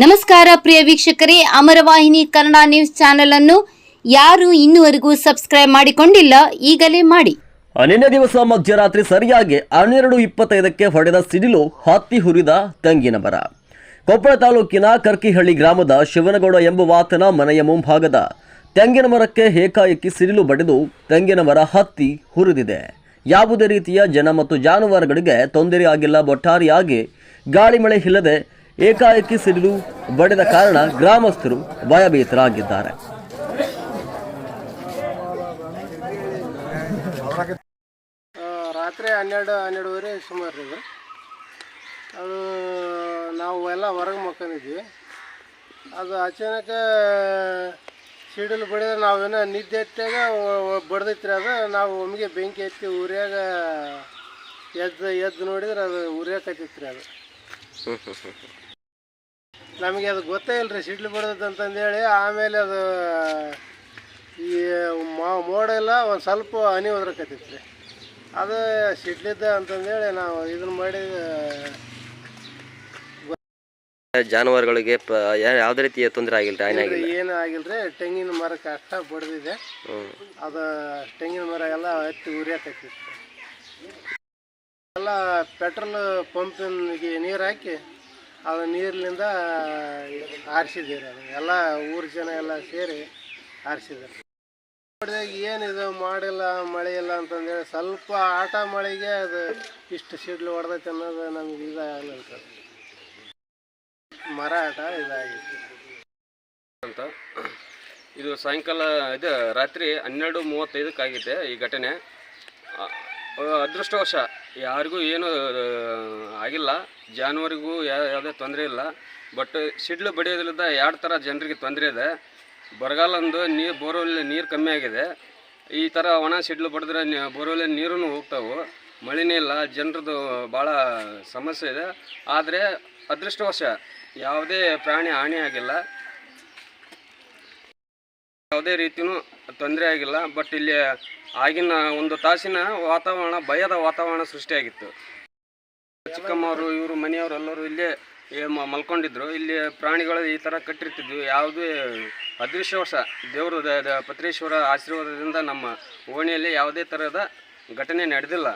ನಮಸ್ಕಾರ ಪ್ರಿಯ ವೀಕ್ಷಕರೇ, ಅಮರವಾಹಿನಿ Kannada news channel ಅನ್ನು ಯಾರು ಇನ್ನುವರೆಗೂ ಸಬ್ಸ್ಕ್ರೈಬ್ ಮಾಡಿಕೊಂಡಿಲ್ಲ, ಈಗಲೇ ಮಾಡಿ. ನಿನ್ನೆ ದಿವಸ ಮಧ್ಯರಾತ್ರಿ ಸರಿಯಾಗಿ ಹನ್ನೆರಡು ಇಪ್ಪತ್ತೈದಕ್ಕೆ ಹೊಡೆದ ಸಿಡಿಲು ಹತ್ತಿ ಹುರಿದ ತೆಂಗಿನ ಮರ ಕೊಪ್ಪಳ ತಾಲೂಕಿನ ಕರ್ಕಿಹಳ್ಳಿ ಗ್ರಾಮದ ಶಿವನಗೌಡ ಎಂಬುವಾತನ ಮನೆಯ ಮುಂಭಾಗದ ತೆಂಗಿನ ಮರಕ್ಕೆ ಏಕಾಏಕಿ ಸಿಡಿಲು ಬಡಿದು ತೆಂಗಿನ ಮರ ಹತ್ತಿ ಹುರಿದಿದೆ. ಯಾವುದೇ ರೀತಿಯ ಜನ ಮತ್ತು ಜಾನುವಾರುಗಳಿಗೆ ತೊಂದರೆಯಾಗಿಲ್ಲ ಒಟ್ಟಾರಿಯಾಗಿ ಒಟ್ಟಾರೆಯಾಗಿ ಗಾಳಿ ಮಳೆ ಇಲ್ಲದೆ ಏಕಾಏಕಿ ಸಿಡಿಲು ಬಡಿದ ಕಾರಣ ಗ್ರಾಮಸ್ಥರು ಭಯಭೀತರಾಗಿದ್ದಾರೆ. ರಾತ್ರಿ ಹನ್ನೆರಡು ಹನ್ನೆರಡುವರೆ ಸುಮಾರು ಇದು ಅದು ನಾವು ಎಲ್ಲ ಹೊರಗೆ ಮಕ್ಕೊಂಡಿದ್ವಿ. ಅದು ಅಚಾನಕ ಸಿಡಿಲು ಬಡಿದ್ರೆ ನಾವೇನೋ ನಿದ್ದೆ ಎತ್ತಾಗ ಬಡ್ದೈತ್ರಿ ಅದು. ನಾವು ಒಮ್ಮೆಗೆ ಬೆಂಕಿ ಎತ್ತಿ ಉರಿಯಾಗ ಎದ್ದು ಎದ್ದು ನೋಡಿದ್ರೆ ಅದು ಉರಿಯಾಕತ್ತಿತ್ರಿ ಅದು. ನಮಗೆ ಅದು ಗೊತ್ತೇ ಇಲ್ರಿ ಸಿಡ್ಲು ಬಡ್ದೈತೆ ಅಂತಂದೇಳಿ ಆಮೇಲೆ ಅದು ಈ ಮೋಡ ಎಲ್ಲ ಒಂದು ಸ್ವಲ್ಪ ಹನಿ ಉದ್ರಕತ್ತಿತ್ತು ರೀ ಅದು ಸಿಡ್ಲಿದ್ದ ಅಂತಂದೇಳಿ ನಾವು ಇದನ್ನ ಮಾಡಿ ಜಾನುವಾರುಗಳಿಗೆ ಯಾವುದೇ ರೀತಿಯ ತೊಂದರೆ ಆಗಿಲ್ಲ ಏನೂ ಆಗಿಲ್ಲ ಆಗಿಲ್ರಿ? ತೆಂಗಿನ ಮರಕ್ಕೆ ಅಷ್ಟ ಬಡ್ದಿದೆ. ಅದು ತೆಂಗಿನ ಮರ ಎಲ್ಲ ಹತ್ತಿ ಉರಿಯಾಕತ್ತಿತ್ತು ಎಲ್ಲ ಪೆಟ್ರೋಲ್ ಪಂಪಿನಿಗೆ ನೀರು ಹಾಕಿ ಅದು ನೀರಿನಿಂದ ಆರಿಸಿದ್ದೀರಿ ಅದು. ಎಲ್ಲ ಊರು ಜನ ಎಲ್ಲ ಸೇರಿ ಆರಿಸಿದ್ದಾರೆ. ನೋಡಿದಾಗ ಏನಿದು ಮಾಡಿಲ್ಲ, ಮಳೆ ಇಲ್ಲ ಅಂತಂದೇಳಿ ಸ್ವಲ್ಪ ಆಟ ಮಳೆಗೆ ಅದು ಇಷ್ಟು ಸಿಡ್ಲು ಹೊಡೆದೈತೆ ಅನ್ನೋದು ನಮ್ಗೆ ಇದಾಗಲಿಲ್ಲ ಮರ ಆಟ ಇದಾಗಿತ್ತು. ಅಂತ. ಇದು ಸಾಯಂಕಾಲ, ಇದು ರಾತ್ರಿ ಹನ್ನೆರಡು ಮೂವತ್ತೈದಕ್ಕೆ ಆಗಿದೆ ಈ ಘಟನೆ. ಅದೃಷ್ಟವಶ. ಯಾರಿಗೂ ಏನು ಆಗಿಲ್ಲ. ಜಾನುವಾರಿಗೂ ಯಾವುದೇ ತೊಂದರೆ ಇಲ್ಲ. ಬಟ್ ಸಿಡ್ಲು ಬಡಿಯೋದ್ರಿಂದ ಎರಡು ಥರ ಜನರಿಗೆ ತೊಂದರೆ ಇದೆ. ಬರಗಾಲ ಒಂದು ನೀರು ಬೋರ್ವೆಲ್ ನೀರು ಕಮ್ಮಿ ಆಗಿದೆ. ಈ ಥರ ಒಣ ಸಿಡ್ಲು ಬಡಿದ್ರೆ ಬೋರ್ವೆಲ್ ನೀರೂ ಹೋಗ್ತಾವೆ. ಮಳೆನೇ ಇಲ್ಲ. ಜನರದ್ದು ಭಾಳ ಸಮಸ್ಯೆ ಇದೆ. ಆದರೆ ಅದೃಷ್ಟವಶ, ಯಾವುದೇ ಪ್ರಾಣಿ ಹಾನಿ ಆಗಿಲ್ಲ ಯಾವುದೇ ರೀತಿಯೂ ತೊಂದರೆ ಆಗಿಲ್ಲ ಬಟ್ ಇಲ್ಲಿ ಆಗಿನ ಒಂದು ತಾಸಿನ ವಾತಾವರಣ, ಭಯದ ವಾತಾವರಣ ಸೃಷ್ಟಿಯಾಗಿತ್ತು. ಚಿಕ್ಕಮ್ಮವರು, ಇವರು ಮನೆಯವರು ಎಲ್ಲರೂ ಇಲ್ಲೇ ಮಲ್ಕೊಂಡಿದ್ರು. ಇಲ್ಲಿ ಪ್ರಾಣಿಗಳು ಈ ಥರ ಕಟ್ಟಿರ್ತಿದ್ವಿ. ಯಾವುದೇ ಅದೃಷ್ಟವಶ ದೇವರು ದ- ದ- ಪತ್ರೇಶ್ವರ ಆಶೀರ್ವಾದದಿಂದ ನಮ್ಮ ಓಣಿಯಲ್ಲಿ ಯಾವುದೇ ಥರದ ಘಟನೆ ನಡೆದಿಲ್ಲ.